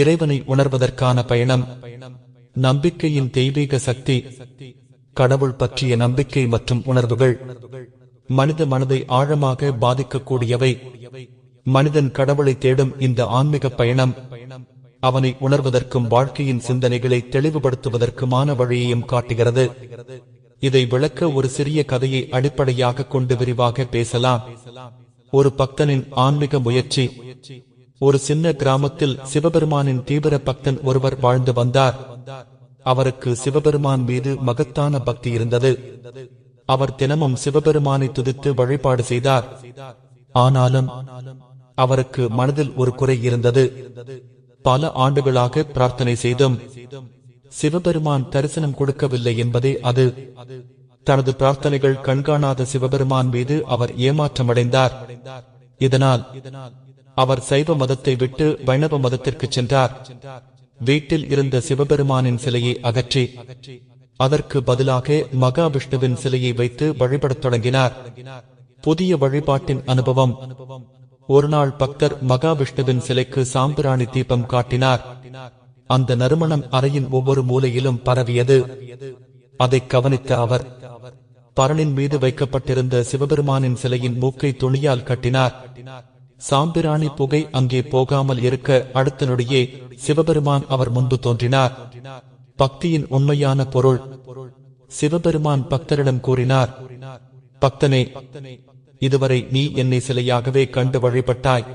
இறைவனை உணர்வதற்கான பயணம் நம்பிக்கையின் தெய்வீக சக்தி கடவுள் பற்றிய நம்பிக்கை மற்றும் உணர்வுகள். மனித மனதை ஆழமாக பாதிக்கக்கூடியவை. மனிதன் கடவுளை தேடும் இந்த ஆன்மீக பயணம் அவனை உணர்வதற்கும் வாழ்க்கையின் சிந்தனைகளை தெளிவுபடுத்துவதற்குமான வழியையும் காட்டுகிறது. இதை விளக்க ஒரு சிறிய கதையை அடிப்படையாக கொண்டு விரிவாக பேசலாம். ஒரு பக்தனின் ஆன்மீக முயற்சி ஒரு சின்ன கிராமத்தில் சிவபெருமானின் தீவிர பக்தன் ஒருவர் வாழ்ந்து வந்தார். அவருக்கு சிவபெருமான் மீது மகத்தான பக்தி இருந்தது. அவர் தினமும் சிவபெருமானை துதித்து வழிபாடு செய்தார். ஆனாலும் அவருக்கு மனதில் ஒரு குறை இருந்தது. பல ஆண்டுகளாக பிரார்த்தனை செய்தும் சிவபெருமான் தரிசனம் கொடுக்கவில்லை என்பதே அது. தனது பிரார்த்தனைகள் கண்காணாத சிவபெருமான் மீது அவர் ஏமாற்றமடைந்தார். இதனால் அவர் சைவ மதத்தை விட்டு வைணவ மதத்திற்கு சென்றார். வீட்டில் இருந்த சிவபெருமானின் சிலையை அகற்றி அதற்கு பதிலாக மகாவிஷ்ணுவின் சிலையை வைத்து வழிபடத் தொடங்கினார். புதிய வழிபாட்டின் அனுபவம் ஒருநாள் பக்தர் மகாவிஷ்ணுவின் சிலைக்கு சாம்பிராணி தீபம் காட்டினார். அந்த நறுமணம் அறையின் ஒவ்வொரு மூலையிலும் பரவியது. அதை கவனித்த அவர் பரணின் மீது வைக்கப்பட்டிருந்த சிவபெருமானின் சிலையின் மூக்கை துணியால் கட்டினார். சாம்பிராணி புகை அங்கே போகாமல் இருக்க அடுத்த நொடியே சிவபெருமான் அவர் முன்பு தோன்றினார். பக்தியின் உண்மையான பொருள். சிவபெருமான் பக்தரிடம் கூறினார் பக்தனே இதுவரை நீ என்னை சிலையாகவே கண்டு வழிபட்டாய்.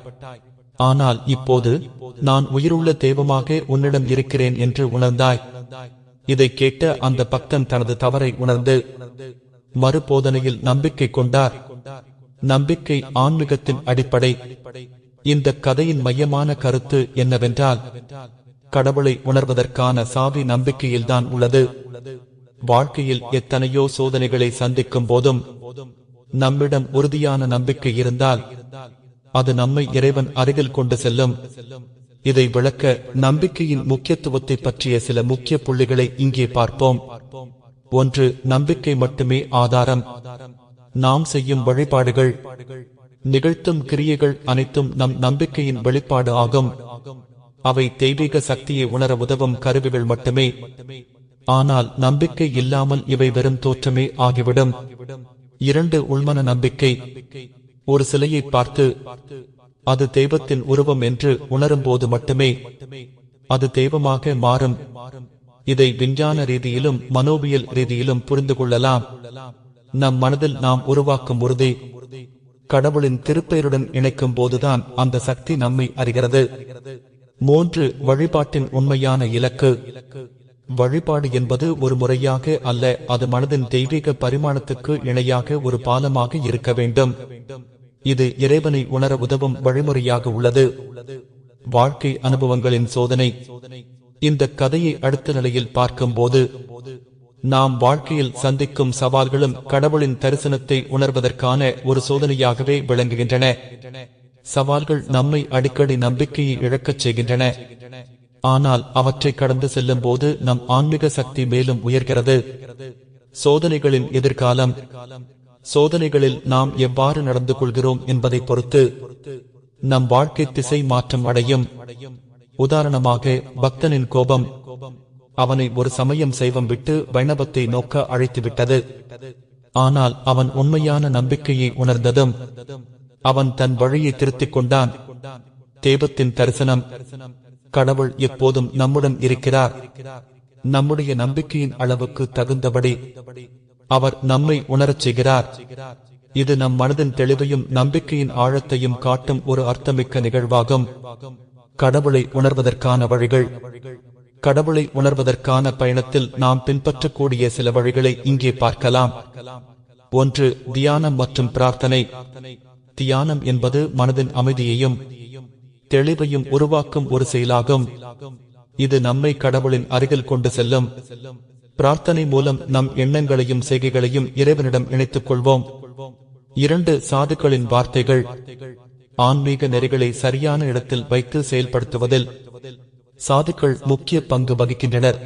ஆனால் இப்போது நான் உயிருள்ள தெய்வமாக உன்னிடம் இருக்கிறேன் என்று உணர்ந்தாய். இதை கேட்ட அந்த பக்தன் தனது தவறை உணர்ந்து மறுபோதனையில் நம்பிக்கை கொண்டார். நம்பிக்கை ஆன்மீகத்தின் அடிப்படை. இந்த கதையின் மையமான கருத்து என்னவென்றால் கடவுளை உணர்வதற்கான சாவி நம்பிக்கையில்தான் உள்ளது. வாழ்க்கையில் எத்தனையோ சோதனைகளை சந்திக்கும் போதும் நம்மிடம் உறுதியான நம்பிக்கை இருந்தால் அது நம்மை இறைவன் அருகில் கொண்டு செல்லும். இதை விளக்க நம்பிக்கையின் முக்கியத்துவத்தை பற்றிய சில முக்கிய புள்ளிகளை இங்கே பார்ப்போம். ஒன்று நம்பிக்கை மட்டுமே ஆதாரம். நாம் செய்யும் வழிபாடுகள் நிகழ்த்தும் கிரியைகள் அனைத்தும் நம் நம்பிக்கையின் வெளிப்பாடு ஆகும். அவை தெய்வீக சக்தியை உணர உதவும் கருவிகள் மட்டுமே. ஆனால் நம்பிக்கை இல்லாமல் இவை வெறும் தோற்றமே ஆகிவிடும். இரண்டு உள்மன நம்பிக்கை. ஒரு சிலையை பார்த்து அது தெய்வத்தின் உருவம் என்று உணரும் போது மட்டுமே அது தெய்வமாக மாறும். இதை விஞ்ஞான ரீதியிலும் மனோவியல் ரீதியிலும் புரிந்து கொள்ளலாம். நம் மனதில் நாம் உருவாக்கும் உறுதி கடவுளின் திருப்பெயருடன் இணைக்கும் போதுதான் அந்த சக்தி நம்மை அறிகிறது. மூன்று வழிபாட்டின் உண்மையான இலக்கு. வழிபாடு என்பது ஒரு முறையாக அல்ல அது மனதின் தெய்வீக பரிமாணத்துக்கு இணையாக ஒரு பாலமாக இருக்க வேண்டும். இது இறைவனை உணர உதவும் வழிமுறையாக உள்ளது. வாழ்க்கை அனுபவங்களின் சோதனை. இந்த கதையை அடுத்த நிலையில் பார்க்கும்போது நாம் வாழ்க்கையில் சந்திக்கும் சவால்களும் கடவுளின் தரிசனத்தை உணர்வதற்கான ஒரு சோதனையாகவே விளங்குகின்றன. சவால்கள் நம்மை அடிக்கடி நம்பிக்கையை இழக்கச் செய்கின்றன. ஆனால் அவற்றை கடந்து செல்லும் போது நம் ஆன்மீக சக்தி மேலும் உயர்கிறது. சோதனைகளின் எதிர்காலம். சோதனைகளில் நாம் எவ்வாறு நடந்து கொள்கிறோம் என்பதை பொறுத்து நம் வாழ்க்கை திசை மாற்றம் அடையும். உதாரணமாக பக்தனின் கோபம். அவனை ஒரு சமயம் செய்வம் விட்டு வைணவத்தை நோக்க அழைத்துவிட்டது. ஆனால் அவன் உண்மையான நம்பிக்கையை உணர்ந்ததும் அவன் தன் வழியை திருத்திக் கொண்டான். தேவத்தின் தரிசனம் கடவுள் எப்போதும் நம்முடன் இருக்கிறார். நம்முடைய நம்பிக்கையின் அளவுக்கு தகுந்தபடி அவர் நம்மை உணரச் செய்கிறார். இது நம் மனதின் தெளிவையும் நம்பிக்கையின் ஆழத்தையும் காட்டும் ஒரு அர்த்தமிக்க நிகழ்வாகும். கடவுளை உணர்வதற்கான வழிகள். கடவுளை உணர்வதற்கான பயணத்தில் நாம் பின்பற்றக்கூடிய சில வழிகளை இங்கே பார்க்கலாம். ஒன்று தியானம் மற்றும் பிரார்த்தனை. தியானம் என்பது மனதின் அமைதியையும் தெளிவையும் உருவாக்கும் ஒரு செயலாகும். இது நம்மை கடவுளின் அருகில் கொண்டு செல்லும். பிரார்த்தனை மூலம் நம் எண்ணங்களையும் செய்கைகளையும் இறைவனிடம் இணைத்துக் கொள்வோம். இரண்டு சாதுக்களின் வார்த்தைகள். ஆன்மீக நெறிகளை சரியான இடத்தில் வைத்து செயல்படுத்துவதில் சாதுக்கள் முக்கிய பங்கு வகிக்கின்றனர்.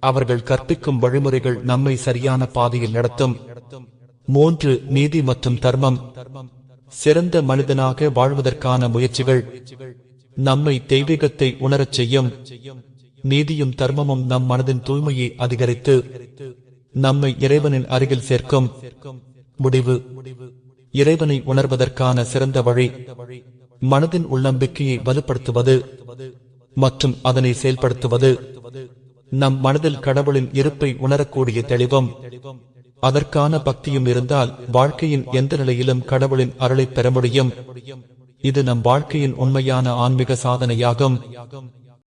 அவர்கள் கற்பிக்கும் வழிமுறைகள் நம்மை சரியான பாதையில் நடத்தும். மூன்று நீதி மற்றும் தர்மம். சிறந்த மனிதனாக வாழ்வதற்கான முயற்சிகள். நம்மை தெய்வீகத்தை உணரச் செய்யும். நீதியும் தர்மமும் நம் மனதின் தூய்மையை அதிகரித்து. நம்மை இறைவனின் அருகில் சேர்க்கும். முடிவு. இறைவனை உணர்வதற்கான சிறந்த வழி. மனதின் உள்ளம்பிக்கையை வலுப்படுத்துவது. மற்றும் அதனை செயல்படுத்துவது நம் மனதில் கடவுளின் இருப்பை உணரக்கூடிய தெளிவும். அதற்கான பக்தியும் இருந்தால் வாழ்க்கையின் எந்த நிலையிலும் கடவுளின் அருளை பெற முடியும். இது நம் வாழ்க்கையின் உண்மையான ஆன்மீக சாதனையாகும்.